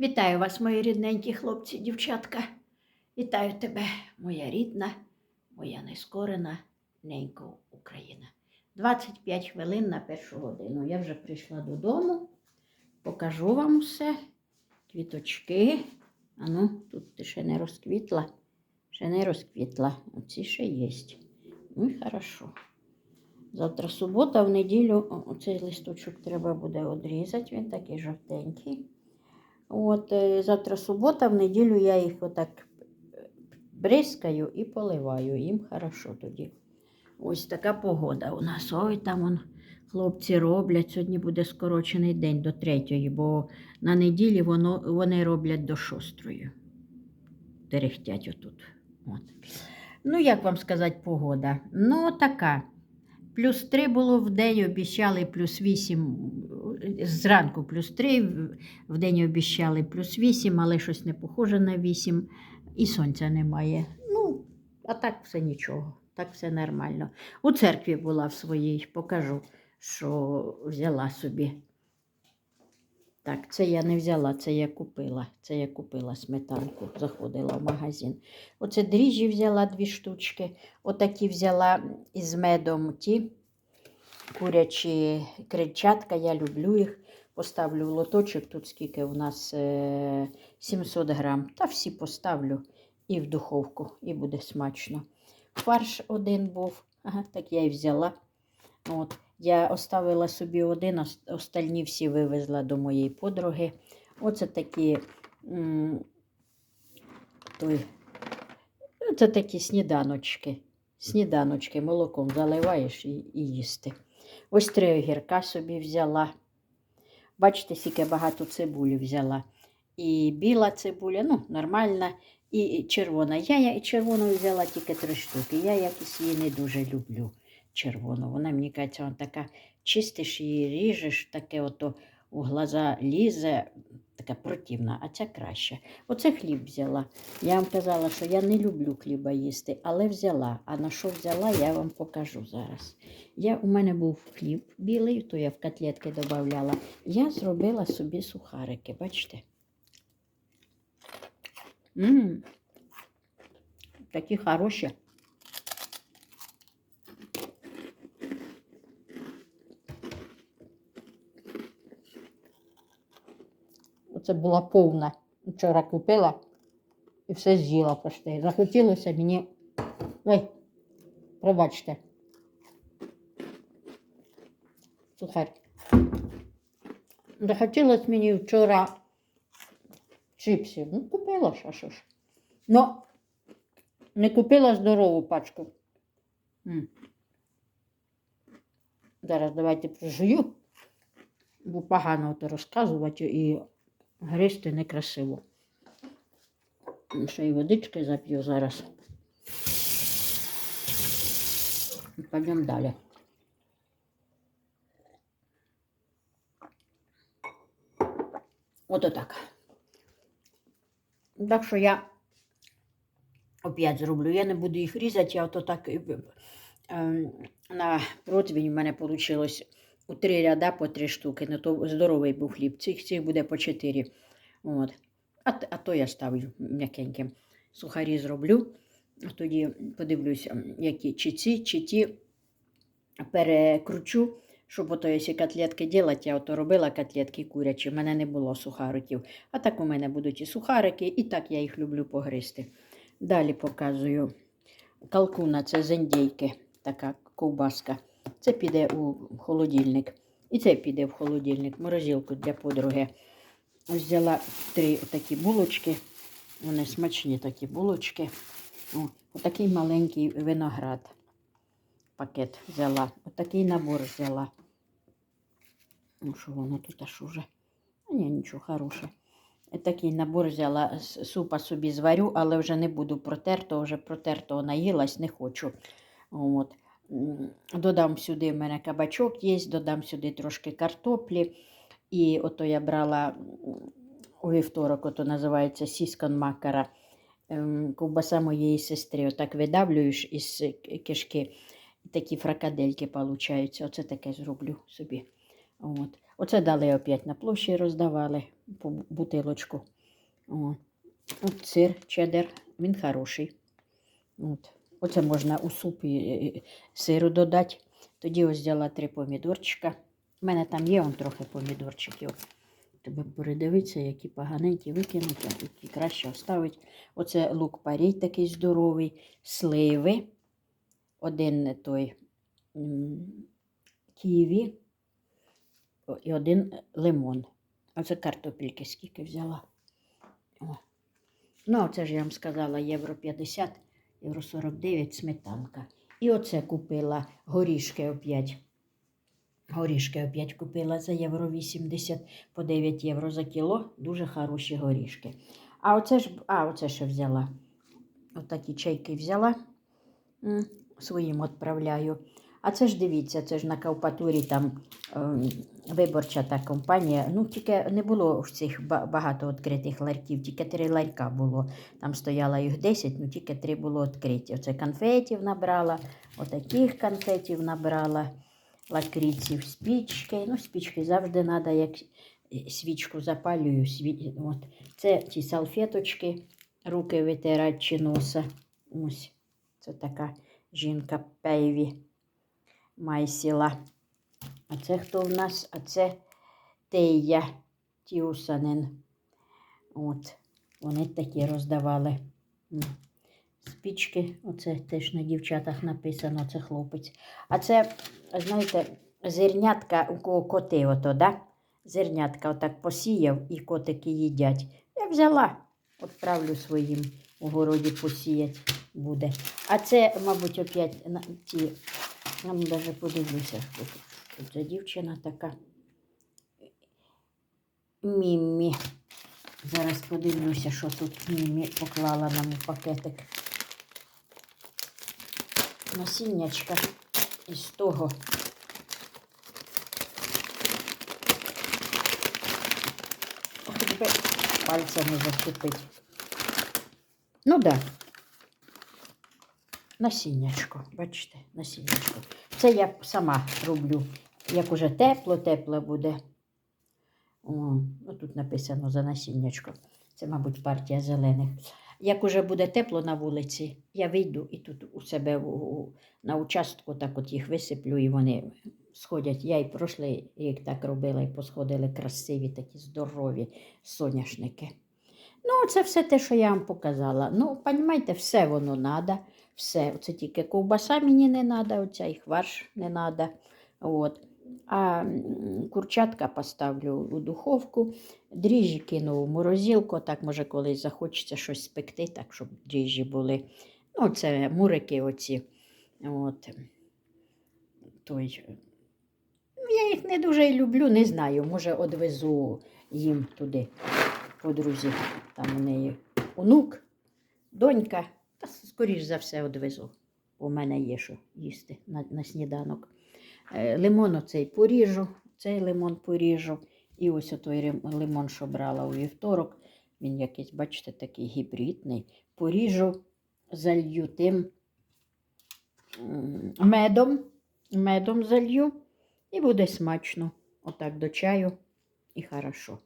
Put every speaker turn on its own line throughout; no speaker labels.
Вітаю вас, мої рідненькі хлопці, дівчатка. Вітаю тебе, моя рідна, моя нескорена ненько Україна. 25 хвилин на першу годину. Я вже прийшла додому, покажу вам все. Квіточки. А ну, тут ти ще не розквітла. Ще не розквітла. Оці ще є. Ну і хорошо. Завтра субота, в неділю оцей листочок треба буде одрізати, він такий жовтенький. От, е, завтра субота, в неділю я їх отак е, бризкаю і поливаю. Їм хорошо тоді. Ось така погода у нас. Ой, там он, хлопці роблять. Сьогодні буде скорочений день до третьої, бо на неділі воно, вони роблять до шострої. Дерехтять отут. От. Ну, як вам сказати, погода? Ну, така. Плюс 3 було в день, обіцяли плюс 8, зранку плюс 3, в- день обіцяли плюс 8, але щось не похоже на 8, і сонця немає. Ну, а так все нічого, так все нормально. У церкві була в своїй, покажу, що взяла собі. Так, це я не взяла, це я купила. Це я купила сметанку, заходила в магазин. Оце дріжджі взяла дві штучки. Отакі взяла із медом ті курячі крильчатка, я люблю їх. Поставлю в лоточок, тут скільки у нас е, 700 грам. Та всі поставлю і в духовку, і буде смачно. Фарш один був, ага, так я і взяла. От. Я оставила собі один, ос- остальні всі вивезла до моєї подруги. Оце такі, той, це такі сніданочки. Сніданочки молоком заливаєш і, і їсти. Ось три огірка собі взяла. Бачите, скільки багато цибулі взяла. І біла цибуля, ну, нормальна, і червона. Я, я і червону взяла тільки три штуки. Я якось її не дуже люблю. Червону. Вона, мені кажеться, вона така чистиш її, ріжеш, таке ото у глаза лізе, така противна, а ця краще. Оце хліб взяла. Я вам казала, що я не люблю хліба їсти, але взяла. А на що взяла, я вам покажу зараз. Я, у мене був хліб білий, то я в котлетки додавала. Я зробила собі сухарики, бачите? М, Такі хороші. Оце була повна. Вчора купила і все з'їла почти. Захотілося мені. Ой, пробачте. Сухарь. Захотілося мені вчора чипсів. Ну, купила а що ж. Ну, не купила здорову пачку. М. Зараз давайте прожую, бо погано розказувати і гризти некрасиво. Ще й водички зап'ю зараз. І Пойдемо далі. Ото так. Так що я опять зроблю. Я не буду їх різати, я ото так е, на противень в мене вийшло у три ряда по три штуки. Ну, то здоровий був хліб. Цих, цих буде по чотири. От. А, а то я ставлю м'якеньким. Сухарі зроблю. Тоді подивлюся, які чи ці, чи ті перекручу, щоб ото, якщо котлетки робити, я ото робила котлетки курячі, в мене не було сухариків. А так у мене будуть і сухарики, і так я їх люблю погризти. Далі показую. Калкуна це з індійки, така ковбаска. Це піде у холодильник. І це піде в холодильник, морозилку для подруги. Взяла три такі булочки. Вони смачні такі булочки. Отакий маленький виноград. Пакет взяла. Отакий набор взяла. Ну, що воно тут аж уже? Ні, нічого хороше. Такий набор взяла, супа собі зварю, але вже не буду протертого, вже протертого наїлась, не хочу. От. Додам сюди в мене кабачок є, додам сюди трошки картоплі. І ото я брала у вівторок, ото називається сіскон макара. Ем, Ковбаса моєї сестри. Отак видавлюєш із кишки. Такі фракадельки получаються. Оце таке зроблю собі. От. Оце дали опять на площі роздавали по бутилочку. О. От сир, чеддер, він хороший. От. Оце можна у суп і, сиру додати. Тоді ось взяла три помідорчика. У мене там є он трохи помідорчиків. Тебе передивитися, які поганенькі викинуть, які краще оставить. Оце лук парій такий здоровий, сливи, один той ківі і один лимон. Оце картопельки скільки взяла. О. Ну, а це ж я вам сказала, євро 50, євро 49 сметанка. І оце купила горішки опять. Горішки опять купила за євро 80 по 9 євро за кіло. Дуже хороші горішки. А оце ж, а, оце ще взяла. Отакі чайки взяла. Своїм відправляю. А це ж дивіться, це ж на Кавпатурі там ем, виборча та компанія. Ну, тільки не було в цих багато відкритих ларьків, тільки три ларька було. Там стояло їх 10, ну тільки три було відкриті. Оце конфетів набрала, отаких конфетів набрала, лакриців, спічки. Ну, спічки завжди треба, як свічку запалюю. Сві... От. Це ті салфеточки, руки витирати чи носа. Ось. Це така жінка Пейві Майсіла. А це хто в нас? А це Тея Тіусанен. От. Вони такі роздавали. Спічки, оце теж на дівчатах написано, це хлопець. А це, знаєте, зернятка, у кого коти, ото, да? Зернятка отак посіяв і котики їдять. Я взяла, відправлю своїм у городі посіять буде. А це, мабуть, опять ті, я навіть подивлюся, хто тут. Тут ця дівчина така. Міммі. Зараз подивлюся, що тут Мімі поклала нам у пакетик. Насіннячка із того. Хоч би пальцями зачепить. Ну так. Да. Насіннячко, бачите, насіннячко. Це я сама роблю. Як уже тепло, тепло буде. О, ну тут написано за насіннячко. Це, мабуть, партія зелених. Як уже буде тепло на вулиці, я вийду і тут у себе у, на участку так от їх висиплю, і вони сходять. Я і прошлий рік так робила, і посходили красиві, такі здорові соняшники. Ну, це все те, що я вам показала. Ну, розумієте, все воно треба. Все. Це тільки ковбаса мені не треба, оця і хварш не треба. От. А курчатка поставлю у духовку, дріжджі кину в морозилку, так може колись захочеться щось спекти, так щоб дріжджі були. Ну, це мурики оці. От. Той. Я їх не дуже люблю, не знаю. Може, одвезу їм туди, подрузі. Там у неї онук, донька. Та скоріш за все одвезу. У мене є що їсти на, на сніданок. Е, Лимон оцей поріжу, цей лимон поріжу. І ось отой лимон, що брала у вівторок. Він якийсь, бачите, такий гібридний. Поріжу, залью тим медом. Медом залью. І буде смачно. Отак до чаю. І хорошо.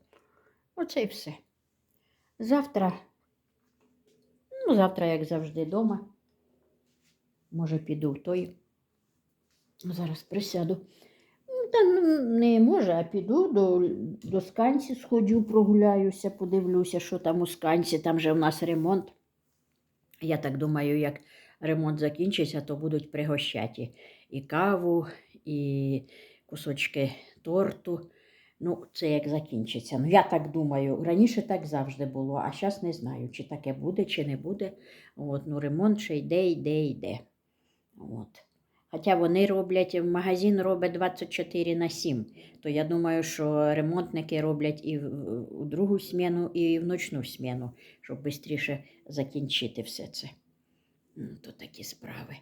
Оце і все. Завтра, ну, завтра, як завжди, вдома. Може, піду в той. Зараз присяду. Ну, Та ну, не може, а піду до, до сканці, сходжу, прогуляюся, подивлюся, що там у сканці. Там же в нас ремонт. Я так думаю, як ремонт закінчиться, то будуть пригощати і каву, і кусочки торту. Ну, це як закінчиться. Ну, я так думаю. Раніше так завжди було, а зараз не знаю, чи таке буде, чи не буде. От, ну, ремонт ще йде, йде, йде. От. Хоча вони роблять, магазин робить 24 на 7, то я думаю, що ремонтники роблять і в- другу зміну, і в ночну зміну, щоб швидше закінчити все це. М, То такі справи.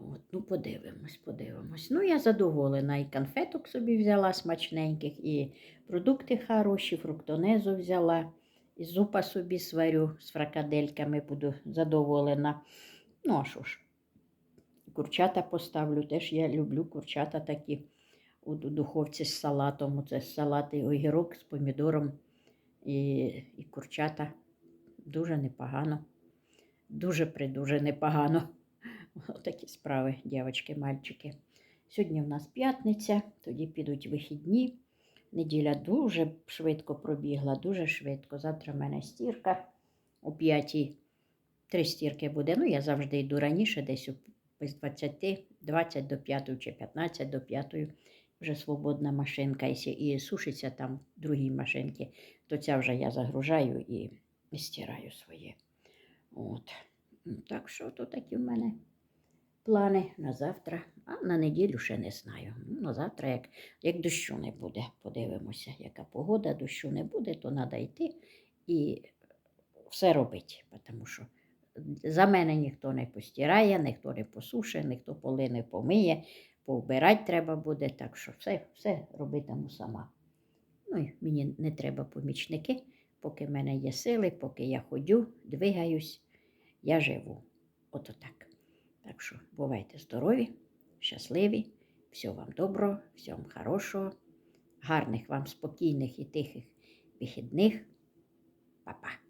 От, ну, подивимось, подивимось. Ну, я задоволена. І конфеток собі взяла смачненьких, і продукти хороші, фруктонезу взяла, і зупа собі сварю з фракадельками, буду задоволена. Ну, а що ж, курчата поставлю, теж я люблю курчата такі. у духовці з салатом. Оце салат і огірок з помідором і, і курчата. Дуже непогано. Дуже придуже непогано. Отакі справи, дівчатки, мальчики. Сьогодні в нас п'ятниця, тоді підуть вихідні. Неділя дуже швидко пробігла, дуже швидко. Завтра в мене стірка о п'ятій. Три стірки буде. Ну, я завжди йду раніше, десь без 20, 20 до 5 чи 15 до 5. Вже свободна машинка. І сушиться там в другій машинці, то ця вже я загружаю і, стираю своє. От. Так що то такі в мене плани на завтра, а на неділю ще не знаю. Ну, на завтра, як, як дощу не буде, подивимося, яка погода, дощу не буде, то треба йти і все робити. Тому що за мене ніхто не постирає, ніхто не посушить, ніхто поли не помиє, повбирати треба буде, так що все, все робитиму сама. Ну, і мені не треба помічники, поки в мене є сили, поки я ходю, двигаюсь, я живу. Ото так. Так що бувайте здорові, щасливі, всього вам доброго, всього вам хорошого, гарних вам спокійних і тихих вихідних. Па-па.